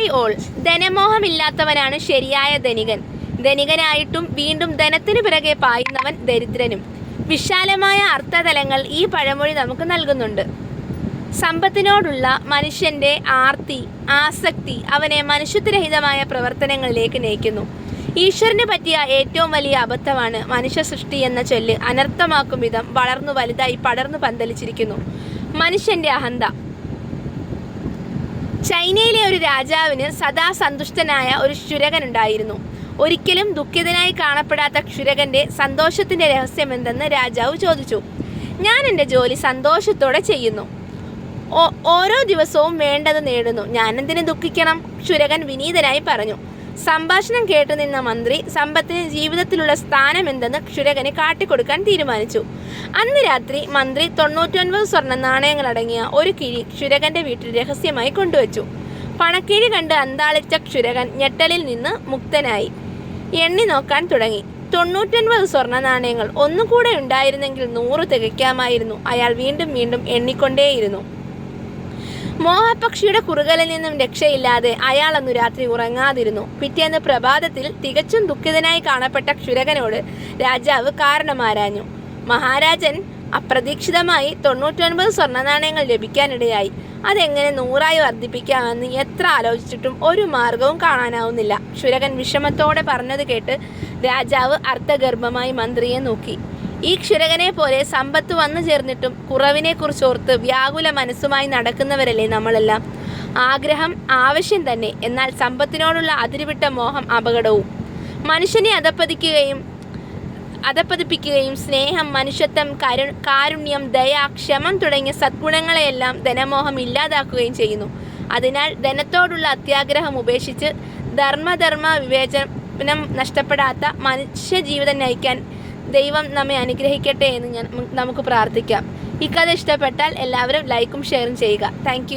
Hi all ധനമോഹമില്ലാത്തവനാണ് ശരിയായ ധനികൻ. ധനികനായിട്ടും വീണ്ടും ധനത്തിനു പിറകെ പായുന്നവൻ ദരിദ്രനും. വിശാലമായ അർത്ഥതലങ്ങൾ ഈ പഴമൊഴി നമുക്ക് നൽകുന്നുണ്ട്. സമ്പത്തിനോടുള്ള മനുഷ്യന്റെ ആർത്തി ആസക്തി അവനെ മനുഷ്യത്വരഹിതമായ പ്രവർത്തനങ്ങളിലേക്ക് നയിക്കുന്നു. ഈശ്വരന് പറ്റിയ ഏറ്റവും വലിയ അബദ്ധമാണ് മനുഷ്യ സൃഷ്ടി എന്ന ചൊല്ല് അനർത്ഥമാക്കും വിധം വളർന്നു വലുതായി പടർന്നു പന്തലിച്ചിരിക്കുന്നു. മനുഷ്യന്റെ അഹന്ത. ചൈനയിലെ ഒരു രാജാവിന് സദാ സന്തുഷ്ടനായ ഒരു ക്ഷുരകനുണ്ടായിരുന്നു. ഒരിക്കലും ദുഃഖിതനായി കാണപ്പെടാത്ത ക്ഷുരകന്റെ സന്തോഷത്തിന്റെ രഹസ്യം രഹസ്യമെന്തെന്ന് രാജാവ് ചോദിച്ചു. ഞാൻ എന്റെ ജോലി സന്തോഷത്തോടെ ചെയ്യുന്നു. ഓരോ ദിവസവും വേണ്ടത് നേടുന്നു. ഞാനെന്തിനു ദുഃഖിക്കണം? ക്ഷുരകൻ വിനീതനായി പറഞ്ഞു. സംഭാഷണം കേട്ടു നിന്ന മന്ത്രി സമ്പത്തിന് ജീവിതത്തിലുള്ള സ്ഥാനം എന്തെന്ന് ക്ഷുരകന് കാട്ടിക്കൊടുക്കാൻ തീരുമാനിച്ചു. അന്ന് രാത്രി മന്ത്രി തൊണ്ണൂറ്റൊൻപത് സ്വർണ നാണയങ്ങൾ അടങ്ങിയ ഒരു കിഴി ക്ഷുരകന്റെ വീട്ടിൽ രഹസ്യമായി കൊണ്ടുവച്ചു. പണക്കിഴി കണ്ട് അന്താളിച്ച ക്ഷുരകൻ ഞെട്ടലിൽ നിന്ന് മുക്തനായി. എണ്ണി നോക്കാൻ തുടങ്ങി. തൊണ്ണൂറ്റൊൻപത് സ്വർണ നാണയങ്ങൾ ഒന്നുകൂടെ ഉണ്ടായിരുന്നെങ്കിൽ നൂറ് തികയ്ക്കാമായിരുന്നു. അയാൾ വീണ്ടും വീണ്ടും എണ്ണിക്കൊണ്ടേയിരുന്നു. മോഹപക്ഷിയുടെ കുറുകലിൽ നിന്നും രക്ഷയില്ലാതെ അയാൾ അന്നു രാത്രി ഉറങ്ങാതിരുന്നു. പിറ്റേന്ന് പ്രഭാതത്തിൽ തികച്ചും ദുഃഖിതനായി കാണപ്പെട്ട ക്ഷുരകനോട് രാജാവ് കാരണമാരാഞ്ഞു. മഹാരാജൻ അപ്രതീക്ഷിതമായി തൊണ്ണൂറ്റൊൻപത് സ്വർണ നാണയങ്ങൾ ലഭിക്കാനിടയായി. അതെങ്ങനെ നൂറായി വർദ്ധിപ്പിക്കാമെന്ന് എത്ര ആലോചിച്ചിട്ടും ഒരു മാർഗവും കാണാനാവുന്നില്ല. ക്ഷുരകൻ വിഷമത്തോടെ പറഞ്ഞത് കേട്ട് രാജാവ് അർത്ഥഗർഭമായി മന്ത്രിയെ നോക്കി. ഈ ക്ഷുരകനെ പോലെ സമ്പത്ത് വന്നു ചേർന്നിട്ടും കുറവിനെ കുറിച്ച് ഓർത്ത് വ്യാകുല മനസ്സുമായി നടക്കുന്നവരല്ലേ നമ്മളെല്ലാം. ആഗ്രഹം ആവശ്യം തന്നെ എന്നാൽ സമ്പത്തിനോടുള്ള അതിരുവിട്ട മോഹം അപകടവും. മനുഷ്യനെ അധപ്പതിക്കുകയും അധപ്പതിപ്പിക്കുകയും സ്നേഹം മനുഷ്യത്വം കരു കാരുണ്യം ദയ ക്ഷമം തുടങ്ങിയ സദ്ഗുണങ്ങളെയെല്ലാം ധനമോഹം ഇല്ലാതാക്കുകയും ചെയ്യുന്നു. അതിനാൽ ധനത്തോടുള്ള അത്യാഗ്രഹം ഉപേക്ഷിച്ച് ധർമ്മധർമ്മ വിവേചനം നഷ്ടപ്പെടാത്ത മനുഷ്യ ജീവിതം നയിക്കാൻ ദൈവം നമ്മെ അനുഗ്രഹിക്കട്ടെ എന്ന് ഞാൻ നമുക്ക് പ്രാർത്ഥിക്കാം. ഈ കഥ ഇഷ്ടപ്പെട്ടാൽ എല്ലാവരും ലൈക്കും ഷെയറും ചെയ്യുക. താങ്ക്